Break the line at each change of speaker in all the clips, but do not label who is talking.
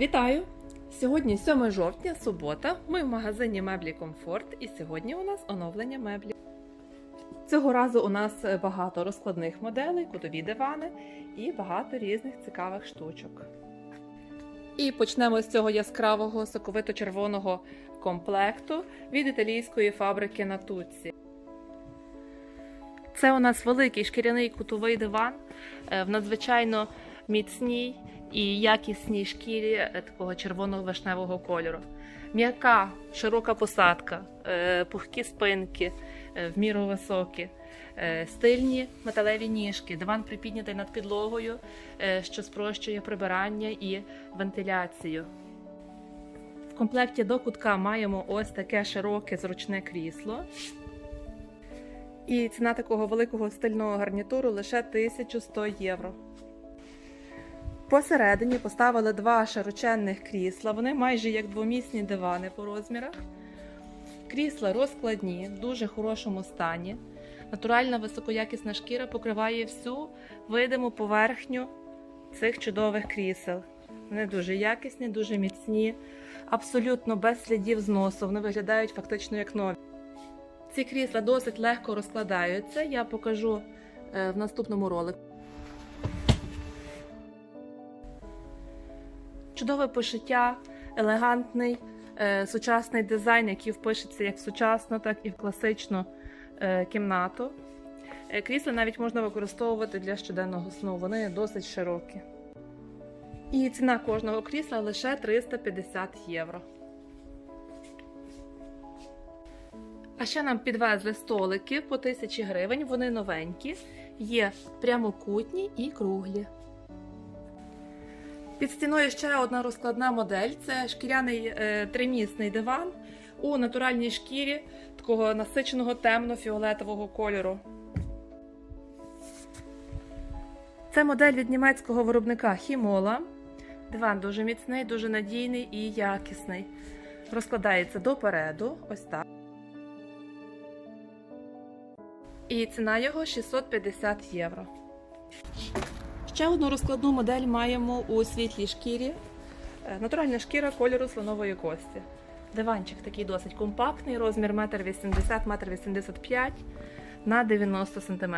Вітаю! Сьогодні 7 жовтня, субота. Ми в магазині меблі Комфорт, і сьогодні у нас оновлення меблів. Цього разу у нас багато розкладних моделей, кутові дивани і багато різних цікавих штучок. І почнемо з цього яскравого соковито-червоного комплекту від італійської фабрики Натуці. Це у нас великий шкіряний кутовий диван е, в надзвичайно міцній і якісній шкірі е, такого червоно-вишневого кольору. М'яка, широка посадка, е, пухкі спинки, е, в міру високі, стильні металеві ніжки, диван припіднятий над підлогою, що спрощує прибирання і вентиляцію. В комплекті до кутка маємо ось таке широке зручне крісло. І ціна такого великого стильного гарнітуру лише 1100 євро. Посередині поставили два широченних крісла. Вони майже як двомісні дивани по розмірах. Крісла розкладні, в дуже хорошому стані. Натуральна високоякісна шкіра покриває всю видиму поверхню цих чудових крісел. Вони дуже якісні, дуже міцні, абсолютно без слідів зносу. Вони виглядають фактично як нові. Ці крісла досить легко розкладаються. Я покажу е, в наступному ролику. Чудове пошиття, елегантний, е, сучасний дизайн, який впишеться як в сучасну, так і в класичну е, кімнату. Е, Крісла навіть можна використовувати для щоденного сну, вони досить широкі. І ціна кожного крісла лише 350 євро. А ще нам підвезли столики по 1000 гривень, вони новенькі, є прямокутні і круглі. Під стіною ще одна розкладна модель це шкіряний е, тримісний диван у натуральній шкірі такого насиченого темно-фіолетового кольору. Це модель від німецького виробника Хімола. Диван дуже міцний, дуже надійний і якісний. Розкладається допереду, ось так. І ціна його 650 євро. Ще одну розкладну модель маємо у світлій шкірі. Е, Натуральна шкіра кольору слонової кості. Диванчик такий досить компактний, розмір 1,80 1,85 м на 90 см.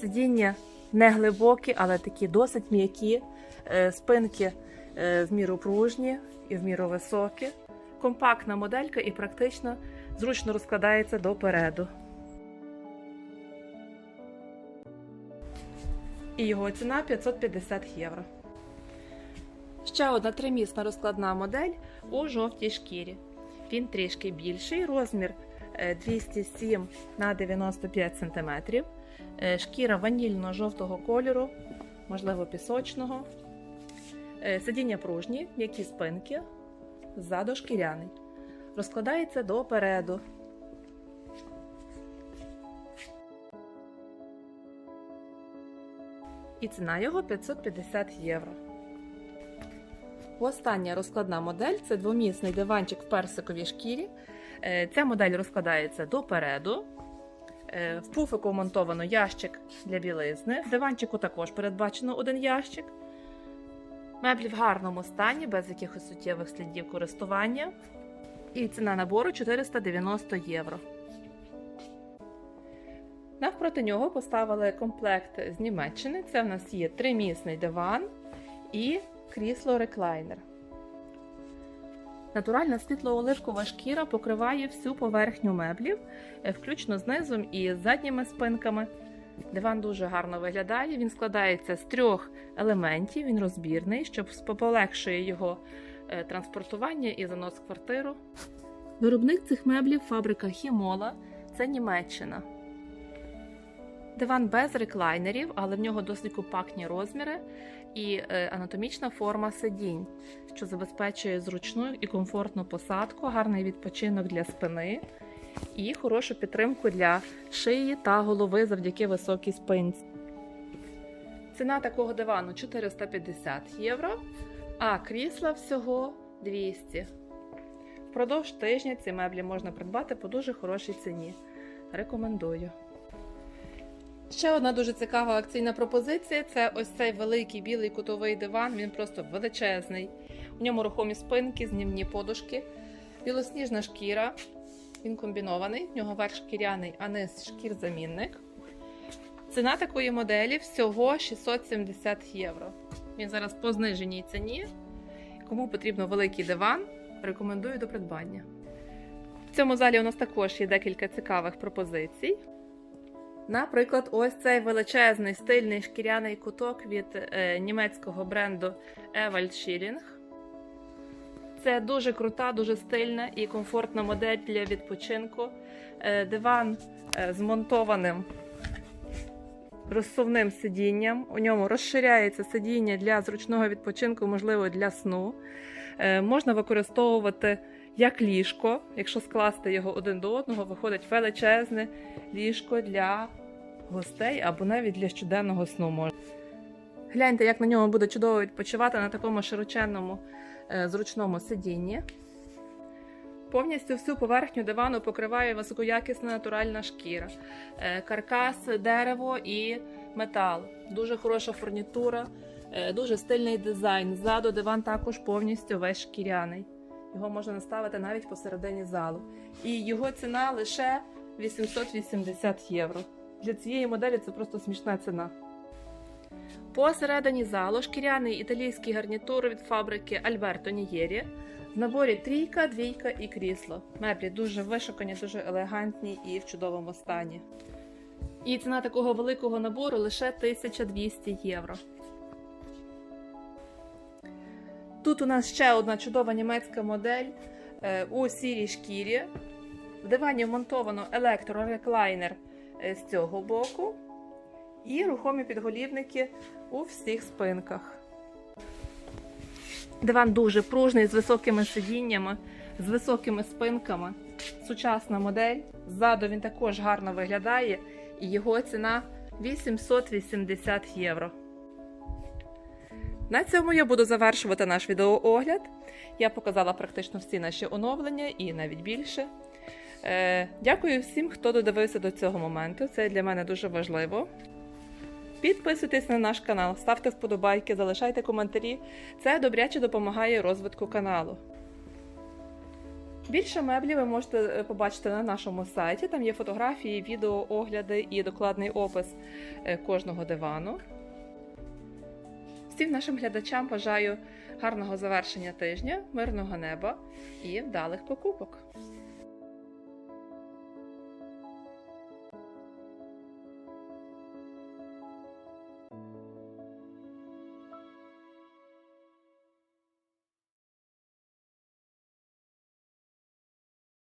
Сидіння не глибокі, але такі досить м'які. Е, Спинки е, в міру пружні і в міру високі. Компактна моделька і практично зручно розкладається допереду. І його ціна 550 євро. Ще одна тримісна розкладна модель у жовтій шкірі. Він трішки більший, розмір е, 207 на 95 см. Е, Шкіра ванільно-жовтого кольору, можливо, пісочного. Е, Сидіння пружні, м'які спинки, ззаду шкіряний. Розкладається допереду. І ціна його 550 євро. Остання розкладна модель це двомісний диванчик в персиковій шкірі. Е, Ця модель розкладається допереду. Е, В пуфику вмонтовано ящик для білизни. В диванчику також передбачено один ящик. Меблі в гарному стані, без якихось суттєвих слідів користування. І ціна набору 490 євро. Навпроти нього поставили комплект з Німеччини. Це в нас є тримісний диван і крісло-реклайнер. Натуральна світло-оливкова шкіра покриває всю поверхню меблів, е, включно з низом і з задніми спинками. Диван дуже гарно виглядає. Він складається з трьох елементів, він розбірний, що полегшує його е, транспортування і занос в квартиру. Виробник цих меблів фабрика Хімола це Німеччина. Диван без реклайнерів, але в нього досить компактні розміри і е, анатомічна форма сидінь, що забезпечує зручну і комфортну посадку, гарний відпочинок для спини і хорошу підтримку для шиї та голови завдяки високій спинці. Ціна такого дивану 450 євро, а крісла всього 200. Впродовж тижня ці меблі можна придбати по дуже хорошій ціні. Рекомендую. Ще одна дуже цікава акційна пропозиція це ось цей великий білий кутовий диван. Він просто величезний. В ньому рухомі спинки, знімні подушки, білосніжна шкіра. Він комбінований, в нього верх шкіряний, а низ шкір-замінник. Ціна такої моделі всього 670 євро. Він зараз по зниженій ціні. Кому потрібно великий диван, рекомендую до придбання. В цьому залі у нас також є декілька цікавих пропозицій. Наприклад, ось цей величезний стильний шкіряний куток від е, німецького бренду Evald Schilling. Це дуже крута, дуже стильна і комфортна модель для відпочинку. Е, диван е, змонтованим розсувним сидінням. У ньому розширяється сидіння для зручного відпочинку, можливо, для сну. Е, можна використовувати як ліжко, якщо скласти його один до одного, виходить величезне ліжко для гостей або навіть для щоденного сну. Гляньте, як на ньому буде чудово відпочивати на такому широченному е, зручному сидінні. Повністю всю поверхню дивану покриває високоякісна натуральна шкіра, Е, каркас, дерево і метал. Дуже хороша фурнітура, дуже стильний дизайн. Ззаду диван також повністю весь шкіряний. Його можна наставити навіть посередині залу. І його ціна лише 880 євро. Для цієї моделі це просто смішна ціна. Посередині залу шкіряний італійський гарнітур від фабрики Альберто Нієрі. В наборі трійка, двійка і крісло. Меблі дуже вишукані, дуже елегантні і в чудовому стані. І ціна такого великого набору лише 1200 євро. Тут у нас ще одна чудова німецька модель е, у сірій шкірі. В дивані вмонтовано електрореклайнер е, з цього боку. І рухомі підголівники у всіх спинках. Диван дуже пружний, з високими сидіннями, з високими спинками. Сучасна модель. Ззаду він також гарно виглядає, і його ціна 880 євро. На цьому я буду завершувати наш відеоогляд. Я показала практично всі наші оновлення і навіть більше. Е, Дякую всім, хто додивився до цього моменту. Це для мене дуже важливо. Підписуйтесь на наш канал, ставте вподобайки, залишайте коментарі. Це добряче допомагає розвитку каналу. Більше меблів ви можете е, побачити на нашому сайті. Там є фотографії, відео, огляди і докладний опис е, кожного дивану. Всім нашим глядачам бажаю гарного завершення тижня, мирного неба і вдалих покупок.